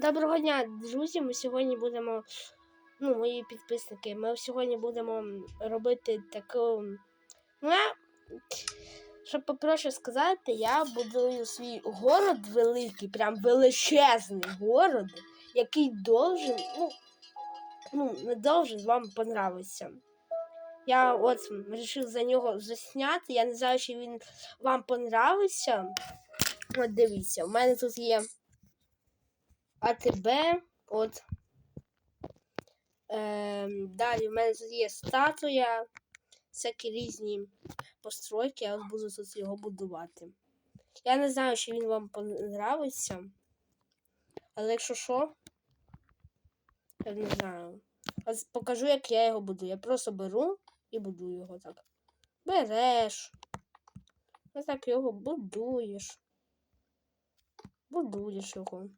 Доброго дня, друзі. Ми сьогодні будемо, ну, мої підписники, ми сьогодні будемо робити таку. Ну, я, щоб попроще сказати, я будую свій город великий, прям величезний город, який должен, ну, ну, не должен вам понравитися. Я от вирішив за нього засняти. Я не знаю, чи він вам понравиться. От дивіться, у мене тут є. АТБ. От. Ем, далі в мене тут є статуя, всякі різні постройки, я от буду тут його будувати. Я не знаю, чи він вам понравиться. Але якщо що, я не знаю. Ось покажу, як я його буду. Я просто беру і будую його так. Береш. Ось так його будуєш. Будуєш його.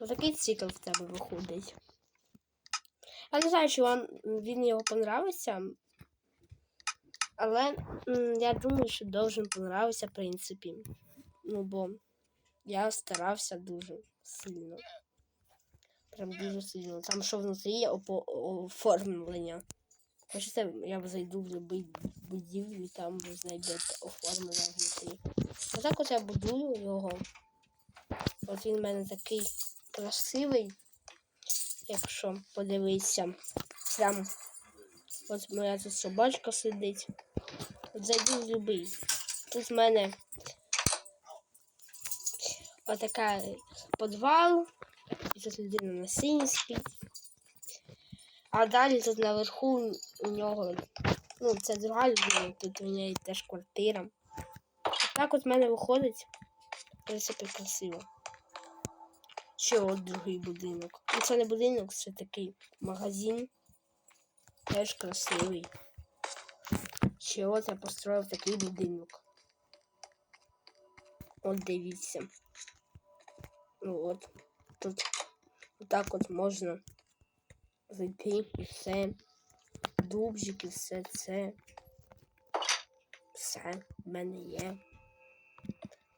Отакий цикл в тебе виходить. Я не знаю, чи вам він його понравиться. Але я думаю, що должен понравитися, в принципі. Ну, бо я старався дуже сильно. Прям дуже сильно. Там що внутрі є оформлення. Хочете, я зайду в будь-який будівлю, там ви знайдете оформлення внутрі. Отак от я будую його. От він в мене такий красивий, якщо подивитися. Прям от моя тут собачка сидить. От зайду в любий. Тут в мене отака підвал. І тут людина на сині спить. А далі тут наверху у нього, ну, це друга людина, тут у неї теж квартира. Так от в мене виходить. В принципі, красиво. Ще от другий будинок. Ну, це не будинок, це такий магазин. Теж красивий. Ще от я построїв такий будинок. От дивіться. Ну от. Тут отак от можна зайти і все. Дубжик і все це. Все в мене є.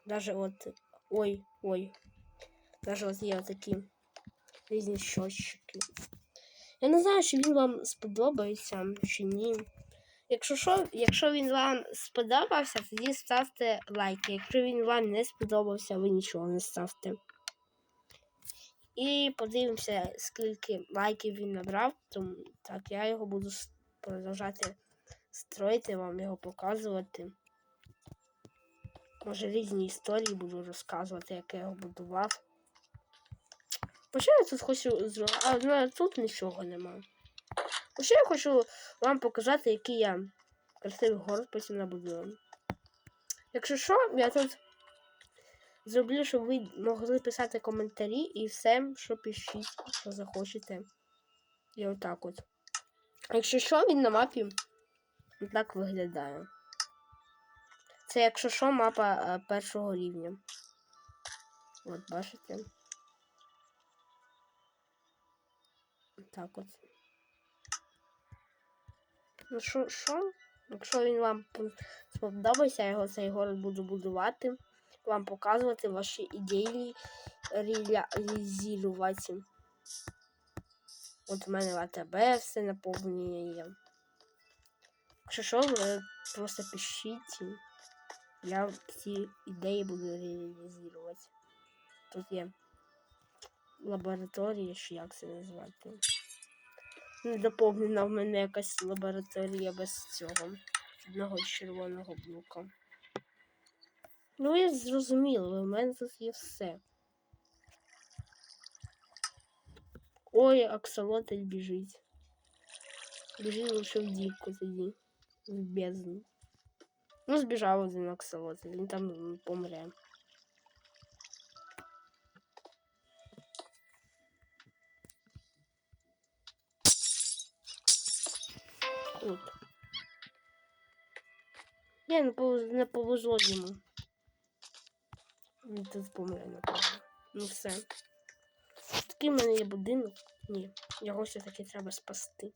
Даже от. Ой, ой. Даже ось є такі різні щочки. Я не знаю, чи він вам сподобається, чи ні. Якщо що, якщо він вам сподобався, тоді ставте лайки. Якщо він вам не сподобався, ви нічого не ставте. І подивимося, скільки лайків він набрав. Тому так, я його буду продовжати строїти, вам його показувати. Може різні історії буду розказувати, як я його будував. Хоча я тут хочу зробити, а ну, тут нічого нема. Хоча я хочу вам показати, який я красивий город потім набудую. Якщо що, я тут зроблю, щоб ви могли писати коментарі і все, що пишіть, що захочете. І отак от. Якщо що, він на мапі так виглядає. Це, якщо що, мапа е, першого рівня. От, бачите? Так от. Ну що, що? Якщо він вам сподобається, я його цей город буду будувати, вам показувати ваші ідеї реалізувати. От в мене в все наповнює є. Якщо що, ви просто пишіть. Я ці ідеї буду реалізувати. Тут є лабораторія, чи як це назвати. Не доповнена в мене якась лабораторія без цього одного червоного блока. Ну, я зрозуміла, у мене тут є все. Ой, аксолотль біжить. Біжить лише в дівку тоді. В бездну. Ну, збіжав один аксолотль, він там помре. От. Ні, не повезло, не повезло йому. Він тут помре, напевно. Ну все. Такий в мене є будинок. Ні, його все-таки треба спасти.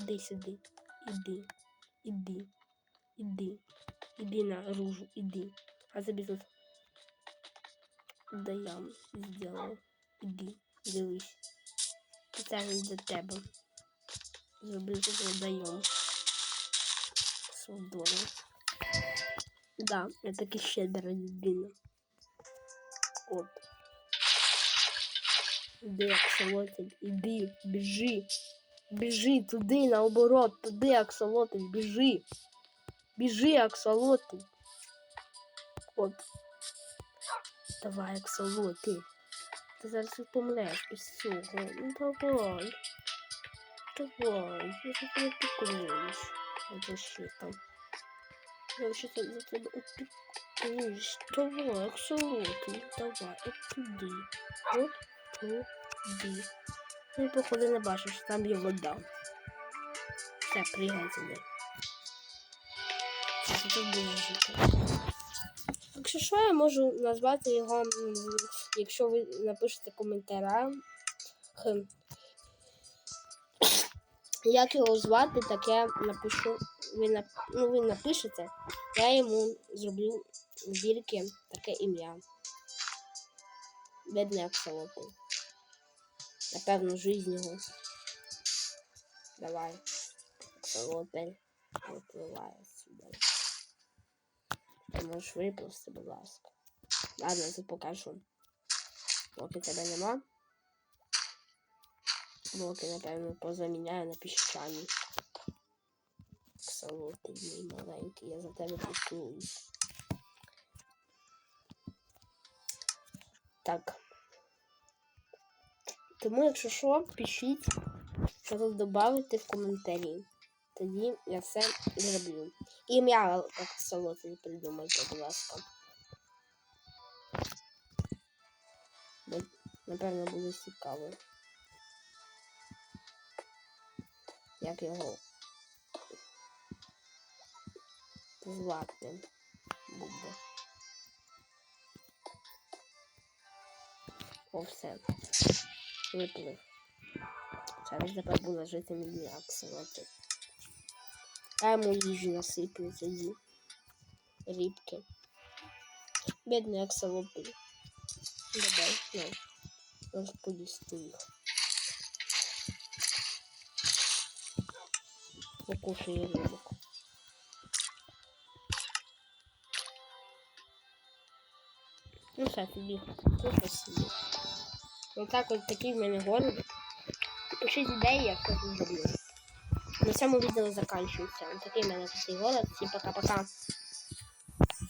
Іди сюди. Іди. Іди. Іди. Іди на ружу, іди. А тобі тут. Да я сделаю. Іди, дивись. Це він для тебе. Зробив водойом. Свободу. Да, я таки щедра людина. От. Іди, аксолотель, іди, біжи. Біжи туди, наоборот, туди, аксолотель, біжи. Біжи, аксолотель. От. Давай, аксолотель. Ти зараз помреш без цього. Ну давай. Давай, я за тебе піклуюсь. Або що там. Я ще за тебе опікуюсь. Давай, аксолотель, давай, от туди. Туди. Ну, походу, не бачу, що там є вода. Все, туди. Це тут буде. Якщо що, я можу назвати його, якщо ви напишете коментаря. Як його звати, так я напишу. Ви, нап... ну, ви напишете, я йому зроблю в бірки таке ім'я. Бідний аксолотл. Напевно, жизнь його. Давай. Аксолотль. Випливає сюди. Ти можеш виплисти, будь ласка. Ладно, я покажу. Поки тебе нема. Блоки, напевно, позаміняю на піщані. Аксолотль мій маленький, я за тебе піклуюсь. Так. Тому, якщо що, пишіть, що тут додати в коментарі. Тоді я все зроблю. Ім'я аксолотль придумайте, будь ласка. Напевно, буде цікаво. Як його звати буде. О, все. Виплив. Зараз тепер буде жити мій аксолотль. А йому їжі насиплю тоді. Рібки. Бідний аксолотль. Давай, ну. Поїсти їх. Покушай рибок. Ну все, тобі. Кушай собі. так от такий в мене город. Пишіть ідеї, як це зроблю. На цьому відео закінчується. Такий в мене такий город. Всім пока-пока.